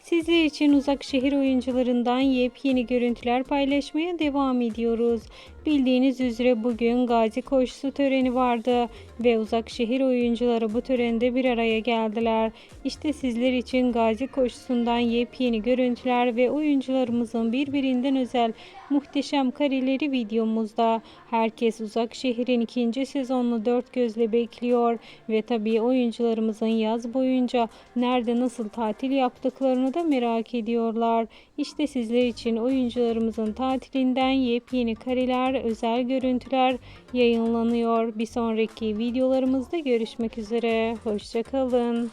Sizler için uzak şehir oyuncularından yepyeni görüntüler paylaşmaya devam ediyoruz. Bildiğiniz üzere bugün gazi koşusu töreni vardı ve uzak şehir oyuncuları bu törende bir araya geldiler. İşte sizler için gazi koşusundan yepyeni görüntüler ve oyuncularımızın birbirinden özel muhteşem kareleri videomuzda. Herkes uzak şehrin ikinci sezonunu dört gözle bekliyor ve tabii oyuncularımızın yaz boyunca nerede nasıl tatil yaptıklarını da merak ediyorlar. İşte sizler için oyuncularımızın tatilinden yepyeni kareler, özel görüntüler yayınlanıyor. Bir sonraki videolarımızda görüşmek üzere. Hoşçakalın.